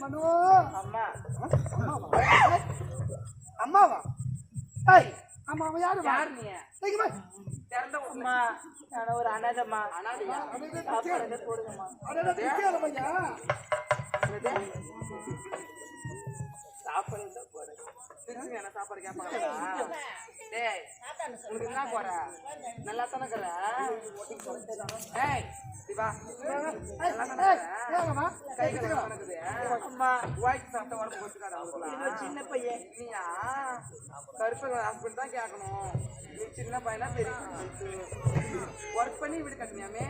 மனு. அம்மா. அம்மாவா? ஏய் அம்மா அவன் யாரு? யார் நீ? நீங்க வா. திறந்த அம்மா. நான் ஒரு அனாதம்மா. அனாதையா? சாப்பாடு போடுங்கம்மா. அடடா, திட்டியாத பையா. சாப்பாடு தான் போடு. திருச்சி என்ன சாப்பாடு கேட்பாங்களா? டேய் உனக்கு என்ன போற? நல்லா தானே இருக்கிற? ஏய் சிவா நல்லா தானே ஏய், இருக்கிற? ஏங்கம்மா? கை கழுவ அம்மா வாய்க்கு சாப்பிட்ட உடம்பு போச்சுக்காடா சின்ன பையன். நீயா கருப்பு ஹஸ்பண்ட் தான் கேட்கணும். நீ சின்ன பையனா பெரிய ஒர்க் பண்ணி வீடு கட்டினியாமே?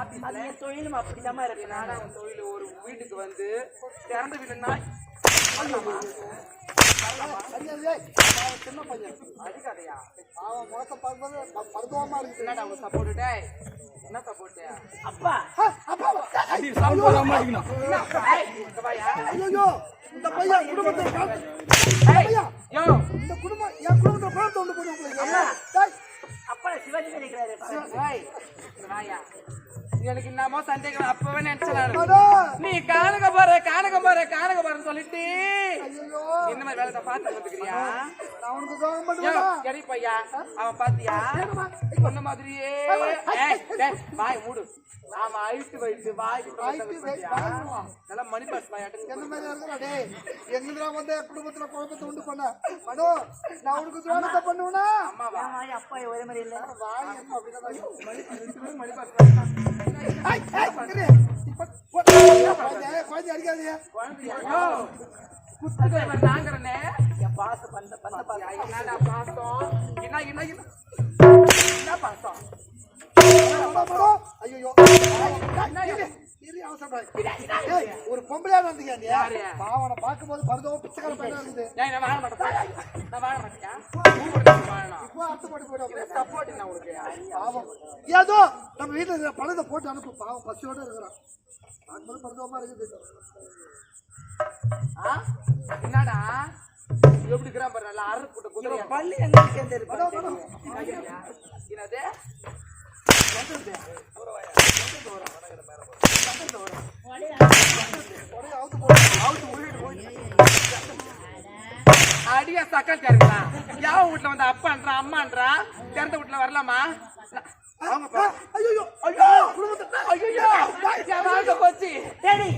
ஆபீஸ்ல தொழிலும் அப்படிதான் இருக்கு. நானா தொழில் ஒரு வீட்டுக்கு வந்து திறந்த வீடு சின்ன பையன் அடிக்காதயா அவன் முகத்தை பார்க்கும்போது ப- பரிதாபமா என்னடா என்ன சப்போர்ட் அப்பா ஐயோ இந்த பையன் குடும்பத்தை ஐயா, யோ இந்த குடும்பம் என் குடும்பத்தை குழந்தை ஒன்று போடுவாங்க அப்பா சிவாஜி நினைக்கிறாரு வாயா எனக்கு என்னமோ சந்தேகம். அப்பவே நினைச்சேன் நீ கானக போற கானக போற கானக போறன்னு சொல்லிட்டு. ஐயோ இந்த மாதிரி வேலை பார்த்து வந்துக்கிறியா பையா அவன் பாத்தியா? சொன்ன மாதிரியே. ஏய், டேய், வாய் மூடு. அழுத்து வாய்? நல்லா மணி பாஸ் என்ன மாதிரி இருக்கிறா டேய்? எங்கிருந்தா வந்து? குடும்பத்துல குழப்பத்தை உண்டு பண்ண. மனோ நான் உனக்கு துரோகத்தை பண்ணுவேனா? அம்மாவா? அப்பா ஒரே மாதிரி இல்ல. வாய் என்ன அப்படிதான் ஐயோ. மணி பாஸ் குழந்தை அடிக்காதீங்க நாங்கிறனே என் பாசம்? பண்ண பண்ண பாத்தியா, என்னடா பாசம்? என்ன என்ன என்ன என்ன பாசம்? மனோ, மனோ. ஐயோ ஒரு பொம்பளையா யாரு? பாவனை பார்க்கும்போது பருதோ பிச்சைக்கார பையனா இருக்குது. ஏய் நான் வாழ மாட்டேன் நான் வாழ மாட்டேன் இப்போ அர்த்தப்பட்டு போயிடும் சப்போர்ட் என்ன உனக்கு? பாவம். ஏதோ நம்ம வீட்டுல இருக்கிற பழத்தை போட்டு அனுப்பு. பாவம் பசியோட இருக்கிறான் பார்க்கும்போது பருதோமா இருக்குது. ஆ? என்னடா? எப்படி இருக்கிறான் பாரு நல்லா அரை போட்ட குதிரை பள்ளி எங்க சேர்ந்து. என்னது. அடியா சக்கல் தேருங்களா யாவ வீட்டுல வந்து அப்பான்றா அம்மான்றா? திறந்த வீட்டுல வரலாமா? போச்சு? டேடி.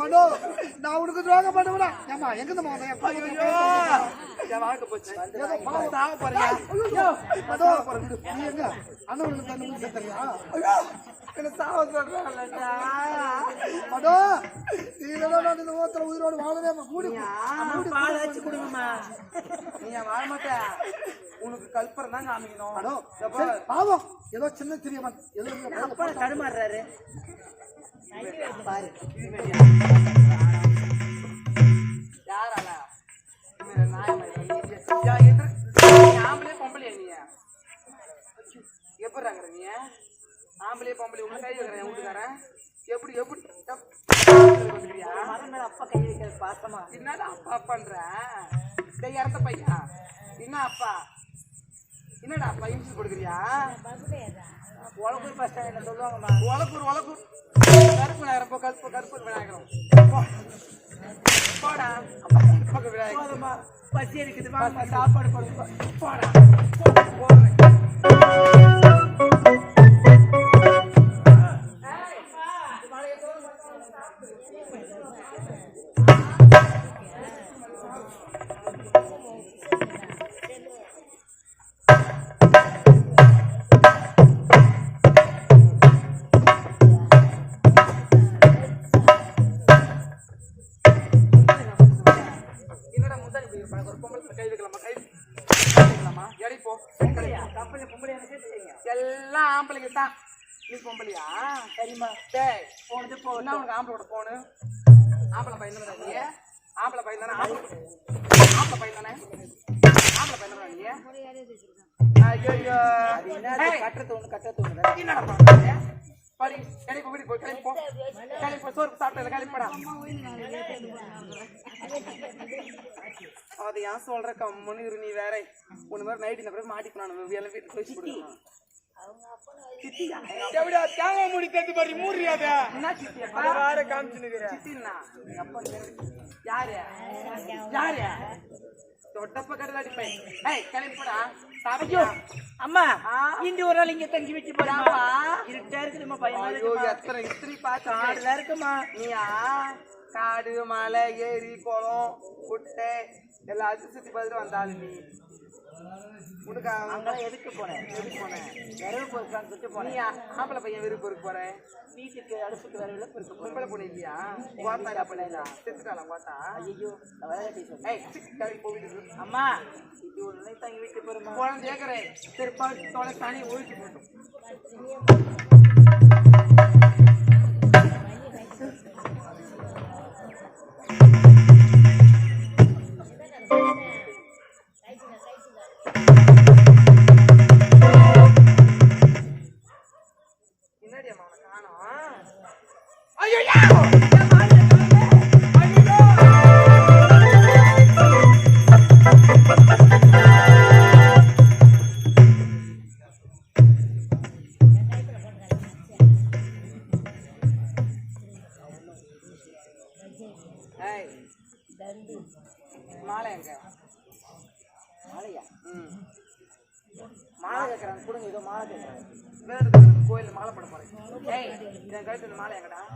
மனோ நான் உனக்கு துரோகம் பண்ணுவேனா? ஏமா எங்க ஐயோ, என் வாழ்க்கை போச்சு. போறியா? மனோ நீ எங்க? அண்ணன் தண்ணி சேர்த்தறியா ஐயோ. என்னை சாவ சொல்றாங்கல்லடா. மனோ நீ இல்லைன்னா நான் இந்த ஓத்துல உயிரோடு வாழவே மூடி பால் வச்சு கொடுங்கம்மா. நீ ஏன் வாழ மாட்ட? உனக்கு கல்பரம் தான் காமிக்கணும். பாவம். ஏதோ சின்ன ஏதோ இங்க அப்பா தடுமாறுறாரு? பாரு. யாரால? இவரு நாய் மாதிரி. யா, எதிர்- நீ ஆம்பளையா, பொம்பளையா நீ? எப்படிடா இருக்கிற நீ? ஆம்பளையா, பொம்பளையா? உள்ள கை வைக்கிறேன், வீட்டுக்காரன். எப்படி எப்படி? அப்பா கை வைக்கிறது பாசமா? என்னடா அப்பா பண்ற? டேய் இறந்த பையா என்ன அப்பா? என்னடா அப்பா இன்சூர் கொடுக்குறியா உழப்பூர் பஸ் ஸ்டாண்ட் என்ன சொல்லுவாங்கம்மா? உலக்கூர் உலக்கூர். கருப்பு விநாயகரம் போ கருப்பு கருப்பு விநாயகரம். போடா. பக்கம் விநாயகரம் போதும்மா. பசி வாங்க சாப்பாடு கொடுப்பா போடா போடுறேன். எல்லாம் ஆம்பளைங்க தான். நீ பொம்பளையா? சரிம்மா. டேய் போனது என்ன போகணும் உனக்கு ஆம்பளோட போனு? ஆம்பளை பையன் தானே நீ? ஆம்பளை பையன் தானே? ஆம்பளை பையன் தானே? ஆம்பளை பையன் தானே நீ? ஐயோ என்ன கட்டுறது ஒண்ணு கட்டுறது ஒண்ணு. என்னடா படி கிளம்பி வீட்டுக்கு போய் கிளம்பி போ. கிளம்பி போ சோறு சாப்பிட்டது கிளம்பிடா அதை ஏன் சொல்ற கம்முன்னு இரு நீ வேற. உன்ன மாதிரி நைட் இந்த பிறகு மாட்டிப்போம் நான் எல்லாம் வீட்டுக்கு போய் கொடுக்கணும் யாரு? தொட்டப்ப கடலாடி பையன் ஏய் கிளம்பி போடா. சாப்பிட்டியா அம்மா. இந்த ஒரு நாள் இங்க தங்கி வச்சு போறாமா? இருட்டா இருக்குதுமா பயமா ஐயோ இருக்குமா? எத்தனை காடுல இருக்குமா? நீயா? காடு மலை ஏரி குளம் குட்டை. எல்லாத்தையும் சுத்தி பார்த்துட்டு வந்தாலும் நீ. அங்கெல்லாம் எதுக்கு போனேன் எதுக்கு போனேன் விரவு பொறுக்கான்னு சொல்லிட்டு போனேன் ஆம்பளை பையன் விருப்பம் இருக்கு போறேன் வீட்டுக்கு அடுப்புக்கு விரவுல பொறுக்க பொம்பளை பொண்ணு இல்லையா? கோத்தா செத்துட்டாலாம் கோத்தா ஐயோ விளையாட்டி போயிட்டு அம்மா இது ஒரு நாள் தங்கி வீட்டு போறோமா குழந்தை கேட்கறேன் திருப்பா தொலை தனி போட்டோம். காணோம் ஐயோ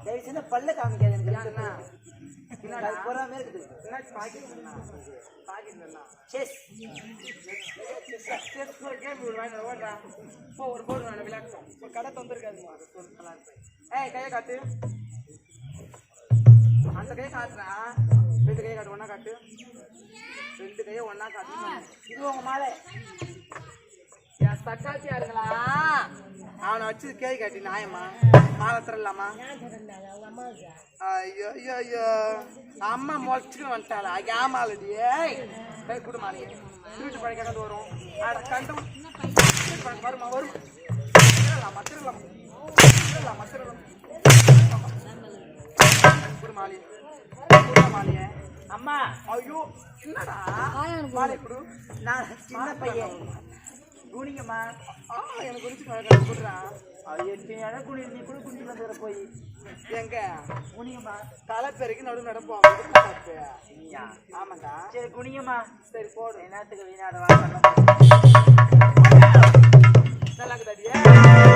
தயவு செஞ்சு பல்ல காமிக்காது எனக்கு அது போறாம இருக்குது. செஸ் செஸ் கேம் ஓடுறா. போ ஒரு போர்டு வேணும் விளையாட்டோம் ஒரு கடை தந்துருக்காதுமா ஏய் கையை காட்டு. அந்த கையை காட்டுறா. ரெண்டு கையை காட்டு ஒண்ணா காட்டு. ரெண்டு கையை ஒண்ணா காட்டு இது உங்க மாலை. என் தக்காளி யாருங்களா அவனை வச்சு கேய் காட்டி நாயம்மா. மாலை தரலாமா ஐயோ ஐயோ ஐயோ. அம்மா முளைச்சுக்கு வந்துட்டாளா? ஏமாலடி ஏய் ஏய் குடு மாலையே திருட்டு பழைக்காது வரும். அட கண்டம். வருமா? வரும். திருடலாமா திருடலாமா திருடலாமா திருடலாம் குடு மாலையே குடு மாலையே அம்மா ஐயோ என்னடா? மாலை குடு. நான் சின்ன பையன். குனிங்கம்மா. ஆ எனக்கு குறிச்சு குடுறா அது எட்டு குனி நீ கூட குனிஞ்சு வந்துடுற போய். எங்க? குனிங்கம்மா. தலை பெருக்கி நடு நடப்போம். நீயா ஆமாண்டா. சரி குனிங்கம்மா. சரி போடு. என்னத்துக்கு வீணாட வாங்க நல்லா இருக்குதாடியே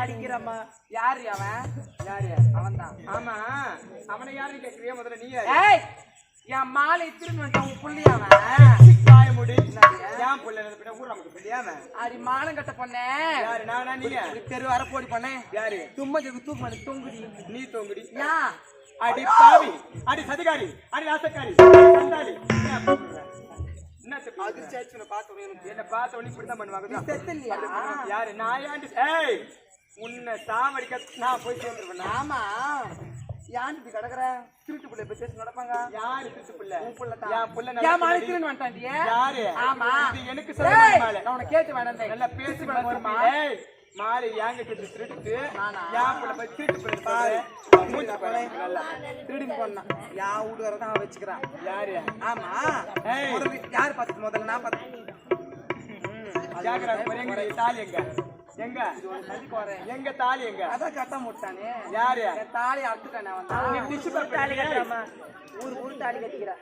அடிக்கிறம்மா. யாரு அவன்? யாரு? அவன்தான். ஆமா. அவனை முதல்ல நீ யாரு? ஏய்! என் மாலை திரும்பி உன் புள்ளியா அவன். முடி. ஏன் புள்ள பின்ன ஊர் நமக்கு பிள்ளையாம அடி மானம் கட்ட பொண்ணே. யாரு? நானா நீங்க தெரு வர போடி பொண்ணே. யாரு? தும்ம ஜெகு தூக்கு தூங்குடி. நீ தோங்குடி. யா. அடி பாவி. அடி சதிகாரி. அடி நாசக்காரி சண்டாளி. என்ன அப்படி சொல்ற? என்ன பார்த்து எனக்கு என்ன பார்த்த உடனே இப்படித்தான் பண்ணுவாங்க. யாரு? நான் ஏன்டி ஏய்! உன்னை சாவடிக்க நான் போய் சேர்ந்துருவேன். ஆமா. யான் இப்படி கிடக்குற? திருட்டு பிள்ளை இப்ப பேசி நடப்பாங்க. யாரு பிச்சு புள்ள? உன் புள்ள தான். என் புள்ள மாலை யாரு? ஆமா. இது எனக்கு சொல்ல நான் உன்னை கேட்டு வேணாம் நல்லா பேசி வருமா? மாறி ஏங்க கிட்ட திருட்டு புள்ள போய் திருட்டு புள்ள பாரு. மூஞ்சி நல்லா திருடி போனான் யா வீட்டுக்கார தான் அவன் வச்சுக்கிறான்? யாரு? ஆமா. யார் பார்த்து முதல்ல நான் பார்த்து இருக்கு? தாலி எங்க எங்க? எங்க தாலி எங்க? அதான் கட்ட முட்டானே. யாரு? தாலி அறுத்துட்டானே அவன் டிஷ்யூ பேப்பர் தாலி கட்டுறாம்மா. ஊர் ஊர் தாலி கட்டிக்கிறா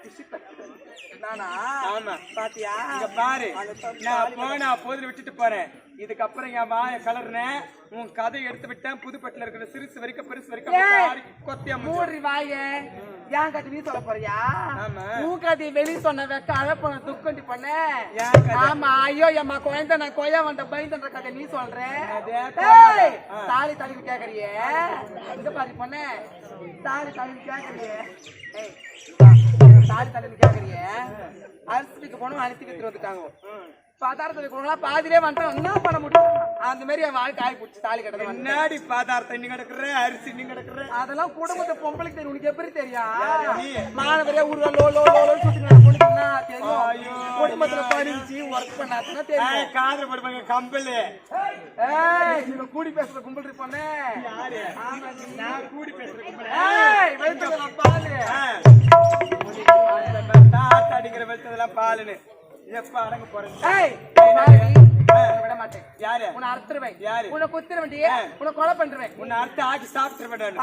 நானா? ஆமா. பாத்தியா? இங்க பாரு. நான் போனா போதில் விட்டுட்டு போறேன். இதுக்கப்புறம் என் மாய கலர்னேன் உன் கதை எடுத்து விட்டேன். புதுப்பட்டில இருக்கிற சிறுசு வரைக்கும் பெருசு வரைக்கும் கொத்தியா மூடி வாயே. ஏன் கட்டி நீ சொல்ல போறியா. உன் கதை வெளிய சொன்ன வெக்க அழப்பண துக்கண்டி பண்ண. கதை? ஆமா ஐயோ எம்மா குழந்தை நான் கொய்யா வந்த பயந்தன்ற கதை நீ சொல்ற. தாலி தழுவி கேக்குறியே? எங்க பாரு பொண்ணு. தாலி தழுவி கேக்குறியே. இந்தா, தாலி தழுவி கேக்குறியே. அரிசிக்கு போனோம் அரிசி வித்து வந்துட்டாங்க. பதார்த்தம் வைக்கிறவங்களா பாதிலே வந்துட்டோம். என்ன பண்ண முடியும் அந்த மாதிரி என் வாழ்க்கை ஆகி போச்சு. தாலி கட்டது முன்னாடி பாதார்த்தம் இன்னும் கிடக்குற அரிசி இன்னும் கிடக்குற? அதெல்லாம் குடும்பத்தை பொம்பளைக்கு தெரியும். உனக்கு எப்படி? தெரியும்? மாணவரே ஊர்ல லோ லோ லோ லோ சுத்தினா பொண்ணுக்குன்னா தெரியும். குடும்பத்துல படிச்சு ஒர்க் பண்ணாதுன்னா தெரியும். காதல் படுப்பாங்க கம்பல் ஏய் நீங்க கூடி பேசுற கும்பல் இருப்பானே. யாரு? நான் கூடி பேசுறேன் ஏய் வெளுத்ததுல பாலு. ஆட்ட அடிக்கிற வெளுத்ததெல்லாம் பாலுன்னு. எப்ப அடங்க போறேன் ஏய் பாரு, உன்னை விட மாட்டேன் யாரு? உன்னை அறுத்துருவேன். யாரு? உன்னை குத்துருவேன் உன்னை கொலை பண்றேன். உன்னை அறுத்து ஆக்கி சாப்பிட்டுருவேன்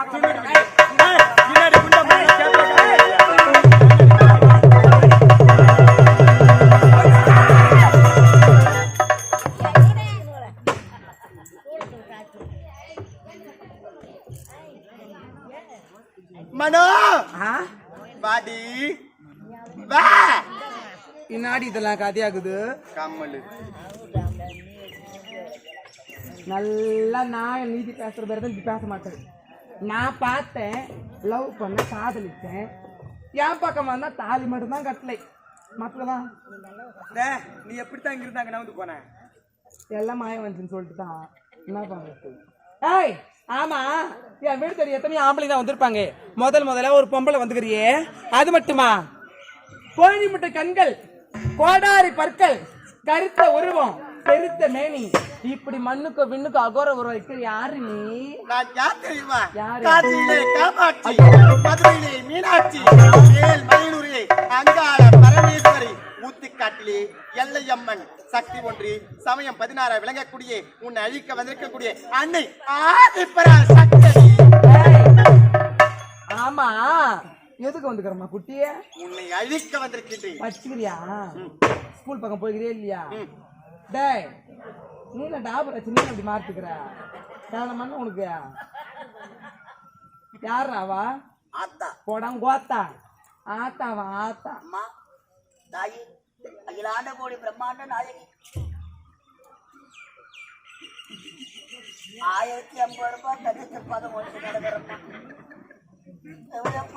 மனோ! வாடி. வா. பின்னாடி இதெல்லாம் கதையாகுது. கம்மலு. நல்லா நான் நீதி பேசுற பேர் தான் இப்படி பேச மாட்டேன். நான் பார்த்தேன் லவ் பண்ண காதலிச்சேன். என் பக்கம் வந்தா தாலி மட்டும் தான் கட்டலை மற்றதான் நீ எப்படித்தான் இங்க இருந்தாங்க நான் வந்து போனேன் எல்லாம் மாயம் வந்துச்சுன்னு சொல்லிட்டு தான். என்ன பண்றது? ஏய் ஆமா. என் வீடு தெரியும் எத்தனை ஆம்பளை தான் வந்திருப்பாங்க. முதல் முதல்ல ஒரு பொம்பளை வந்துக்கிறியே. அது மட்டுமா? கோழி முட்டை கண்கள். கோடாரி பற்கள் கருத்த உருவம் பெருத்த மேனி. இப்படி மண்ணுக்கு விண்ணுக்கு அகோர உருவம் வைக்கிற யாரு நீ? நான் யார் தெரியுமா? யாரு? காசியிலே காமாட்சி மதுரையிலே மீனாட்சி மேல் மயிலூரிலே அங்காள பரமேஸ்வரி. ஊத்துக்காட்டிலே எல்லையம்மன் சக்தி ஒன்றி சமயம் பதினாறு விளங்கக்கூடிய உன்னை அழிக்க வந்திருக்கக்கூடிய அன்னை ஆதிப்பரா சக்தி ஆமா. எதுக்கு வந்துக்கிறமா குட்டிய? உன்னை அழிக்க வந்திருக்கின்றேன். வச்சுக்கிறியா? ஸ்கூல் பக்கம் போய்க்கிறியா இல்லையா? டேய் நீ என்ன டாபர் வச்சு நீ அப்படி மாத்திக்கிற காரணம் பண்ண உனக்கு? யாரா அவ ஆத்தா போடாம கோத்தா ஆத்தாவா ஆத்தா. அம்மா தாயி அகிலாண்ட கோடி பிரம்மாண்ட நாயகி. ஆயிரத்தி ஐம்பது ரூபாய் கண்டித்து பதம் ஒன்று நடக்கிறம்மா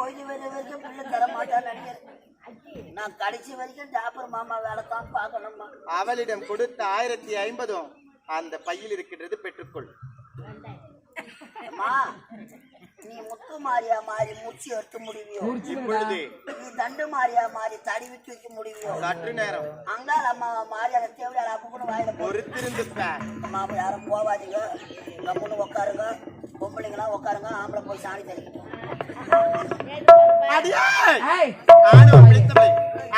பொழுது வர வரைக்கும் பிள்ளை தர மாட்டான்னு நினைக்கிறேன் நான் கடைசி வரைக்கும் டாப்பர் மாமா வேலை தான் பார்க்கணும்மா. அவளிடம் கொடுத்த ஆயிரத்தி ஐம்பதும் அந்த பையில் இருக்கின்றது பெற்றுக்கொள். அம்மா நீ முத்து மாறியா மாறி மூச்சு எடுத்து முடிவியோ? இப்பொழுது. நீ தண்டு மாறியா மாறி தடி விட்டு வைக்க முடிவியோ? சற்று நேரம். அங்காள் அம்மா மாறி அந்த தேவையான அப்பன்னு வாயில பொறுத்திருந்து. அம்மா யாரும் போவாதீங்க. கம்முன்னு உட்காருங்க பொம்பளைங்களாம் உட்காருங்க ஆம்பளை போய் சாணி ஏய் ஆணவம் பிடித்தவளை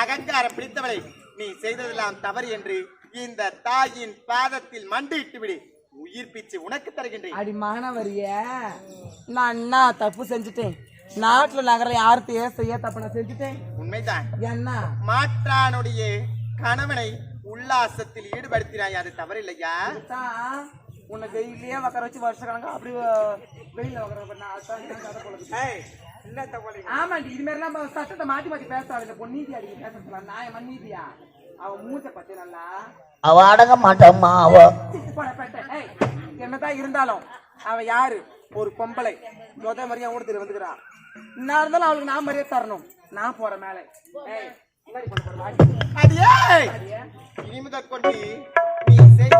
அகங்காரம் பிடித்தவளை நீ செய்ததெல்லாம் தவறு என்று இந்த தாயின் பாதத்தில் மண்டியிட்டு விடு. உயிர் பிச்சு உனக்கு தருகின்றேன். அடி மாணவரிய நான் என்ன தப்பு செஞ்சுட்டேன்? நாட்டுல நகர யாருக்கு செய்ய தப்பு நான் செஞ்சுட்டேன்? உண்மைதான். என்ன? மாற்றானுடைய கணவனை உல்லாசத்தில் ஈடுபடுத்தினாய் அது தவறில்லையா? தான் உன்னை வெயிலே உட்கார வச்சு வருஷ கணக்கா அப்படி வெயில உட்கார பண்ண அதான் கதை போல என்ன ஆமாண்டி இது மாதிரி நம்ம சட்டத்தை மாத்தி மாத்தி பேசுறாள். இந்த பொண்ணு நீதி அடிக்க பேசுறா நாயமா நீதியா அவ மூச்சை பத்தி நல்லா அவ அடங்க மாட்டாம்மா அவ. போட பெட்ட. ஏய், என்னதான் இருந்தாலும் அவ யாரு? ஒரு பொம்பளை. முத மரியா கூட தெரிய வந்துக்கிறா. நான் இருந்தாலும் அவளுக்கு நான் மரியாதை தரணும். நான் போறேன் மேலே. அடியே! கொண்டு நீ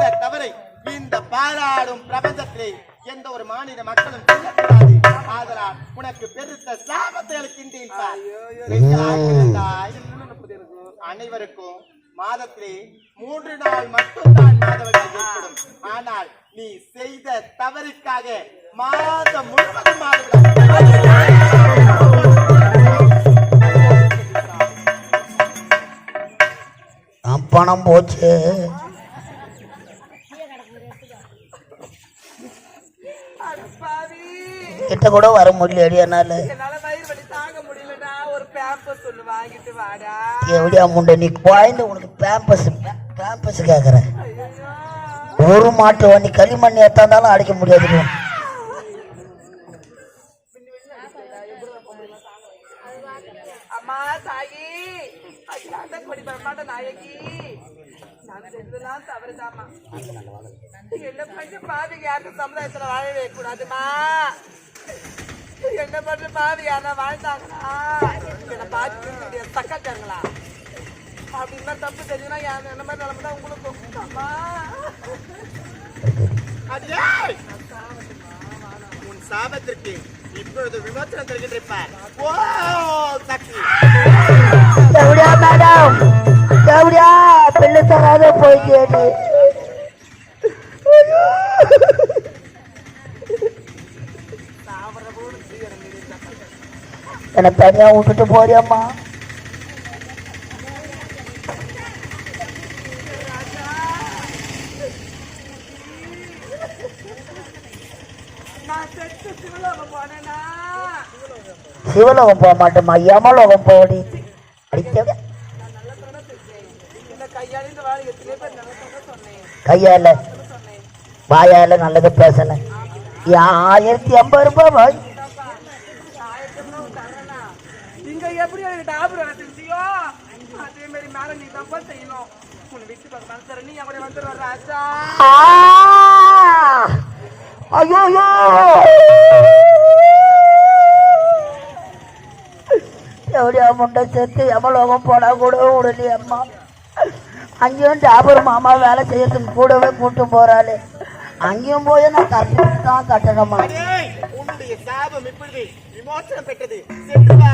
செய்த தவறை இந்த பாராடும் பிரபஞ்சத்திலே எந்த ஒரு மாநில மக்களும் செய்யக்கூடாது ஆதலால் உனக்கு பெருத்த சாபத்தை அளிக்கின்றேன். அனைவருக்கும் மாதத்திலே மூன்று நாள் மட்டும்தான் மாதவர்கள் ஏற்படும். ஆனால் நீ செய்த தவறுக்காக மாதம் முழுவதும் மாதவிடாய். பணம் போச்சு அட பாவி. கிட்ட கூட வர என்னால. என்னால முடியலடா. வாடா. எப்படியா முண்டை நீ குழந்தை உனக்கு பேம்பஸ் பேம்பஸ் கேக்குற ஒரு மாட்டு வண்டி களிமண் ஏத்தாந்தாலும் அடிக்க முடியாது என்ன பண்ண பாவி யாருக்கும் சமுதாயத்துல வாழவே கூடாதுமா? என்ன பண்ற பாவி? யாரா வாழ்ந்தாங்களா? என்ன பார்த்து சக்காச்சாங்களா அப்படின்னா தப்பு தெரியுதுன்னா என் என்ன மாதிரி நிலைமை தான் உங்களுக்கு அம்மா. அடியே! உன் சாபத்திற்கு இப்பொழுது விமோசனம் தருகின்றேன் பார். ஓ சக்தி மேடம். பிள்ளை தராத போயிட்டேடி என்னை தனியாக விட்டுட்டு போறியம்மா. சிவலோகம் போனேனா சிவலோகம் போக மாட்டோமா யமலோகம் போடி. அடிக்க கையால. வாயால நல்லதை பேசல ஆயிரத்தி ஐம்பது ரூபாய் வாய் இங்க எப்படி எனக்கு வேலை செஞ்சியோ அதே மாதிரி மேல நீ தப்பா செய்யணும். உன்னை விட்டு பார்க்க மனசர நீ அப்படி வந்துடுற ராஜா. ஐயோ எப்படியா முண்டை சேர்த்து எவ்வளோகம் போனா கூட விடலையே அம்மா. அங்கேயும் மாமா வேலை செய்யறதுக்கு கூடவே கூட்டு போறாளே. அங்கேயும் போய் நான் தான் கட்டணுமா! உன்னுடைய சாபம் இப்பொழுது விமோசனம் பெற்றது. சென்று வா